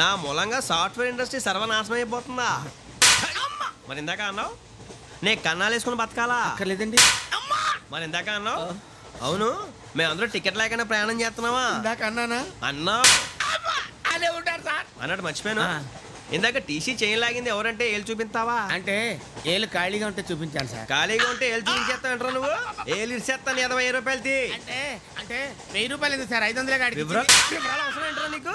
నా మూలంగా software industry సర్వనాశనం అయిపోతుందా? మరి ఇందాక అన్నావు? నే కన్నాలు వేసుకుని బతకాలా? అక్కర్లేదండి. మరి ఇందాక అన్నావు? అవును మేమందరూ టికెట్ లేకుండా ప్రయాణం చేస్తున్నావా ఇందాక అన్నానా? అన్నావు. అదే ఉంటారు సార్. అన్నట్టు మర్చిపోయాను. ఇందాక టీసీ చేయి లాగింది ఎవరంటే ఏళ్ళు చూపిస్తావా? అంటే ఏళ్ళు ఖాళీగా ఉంటే చూపించాను సార్. ఖాళీగా ఉంటే ఏళ్ళు చూపించేస్తావు నువ్వు? ఏళ్ళు ఇచ్చేస్తాను ఇరవై రూపాయలు అంటే అంటే వెయ్యి రూపాయలు సార్? ఐదు వందలే వివరాలు వివరాలు అవసరం ఏంట్రా నీకు?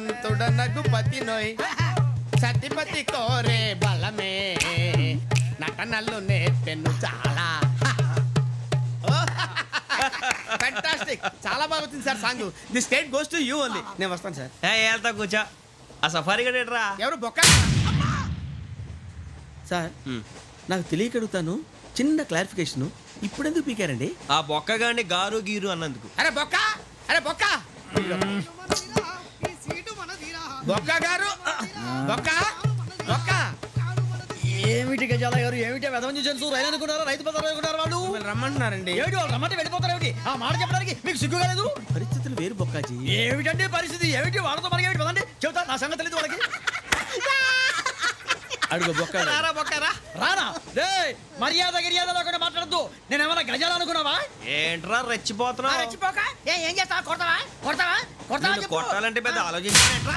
ధీమంతుడనగు పతి నోయ్. సతిపతి కోరే బలమే. నటనలు నేర్పెను చాలా. ఫ్యాంటాస్టిక్ చాలా బాగా వచ్చింది sir song. The state goes to you only. నేను వస్తాను సార్. వెళ్తా కూర్చో. ఆ సఫారీ గడేట్రా ఎవరు బొక్క? సార్ నాకు తెలియక అడుగుతాను చిన్న క్లారిఫికేషన్. ఇప్పుడెందుకు పీకారండి? ఆ బొక్కగాడిని గారు గీరు అన్నందుకు. అరే బొక్క! అరే బొక్క! బొక్క గారు బొక్క బొక్క. ఏమిటి గజాల గారు? ఏమిటి వెదవం చూసాను రైలు అనుకున్నారా? రైతు బజార్ అనుకున్నారా వాళ్ళు? రమ్మంటున్నారండి. ఏమిటి వాళ్ళు రమ్మంటే వెళ్ళిపోతారు ఏమిటి? ఆ మాట చెప్పడానికి మీకు సిగ్గు కాలేదు? పరిస్థితులు వేరు బొక్కాజీ. ఏమిటండి పరిస్థితి? ఏమిటి వాళ్ళతో మనకి ఏమిటి పదండి? చెబుతా నా సంగతి తెలియదు వాళ్ళకి. అడుగు బొక్క. రారా బొక్కరా రానా? రే మర్యాద గిర్యాద లేకుండా మాట్లాడద్దు. నేను ఏమైనా గజాలు అనుకున్నావా? ఏంట్రా రెచ్చిపోతున్నావు? రెచ్చిపోక. ఏ ఏం చేస్తావా? కొడతావా? కొడతావా? కొడతావా. కొట్టాలంటే పెద్ద ఆలోచించారా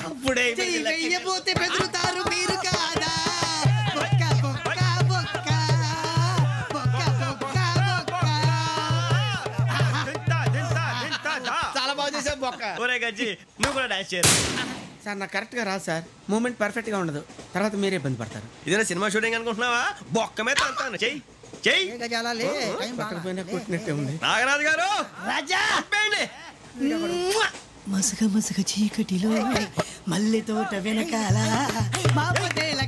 అప్పుడే చెయ్యి వెయ్యబోతే బెదురుతారు మీరు కాదా? బొక్క బొక్క బొక్క. బొక్క బొక్క బొక్క. తింటా, తింటా, తింటా, దా. చాలా బాగా చేసావు బొక్క. ఒరే గజ్జి నువ్వు కూడా డాన్స్ చేయరు? సార్ నాకు కరెక్ట్గా రాదు సార్. మూమెంట్ పర్ఫెక్ట్గా ఉండదు. తర్వాత మీరే ఇబ్బంది పడతారు. ఇదేనా సినిమా షూటింగ్ అనుకుంటున్నావా? బొక్క మీద అంటాను. చెయ్యి చెయ్యి. నాగరాజు గారు! రాజా! మసగ మసక చీకటిలో మల్లె తోట వెనకాల మా పొదేల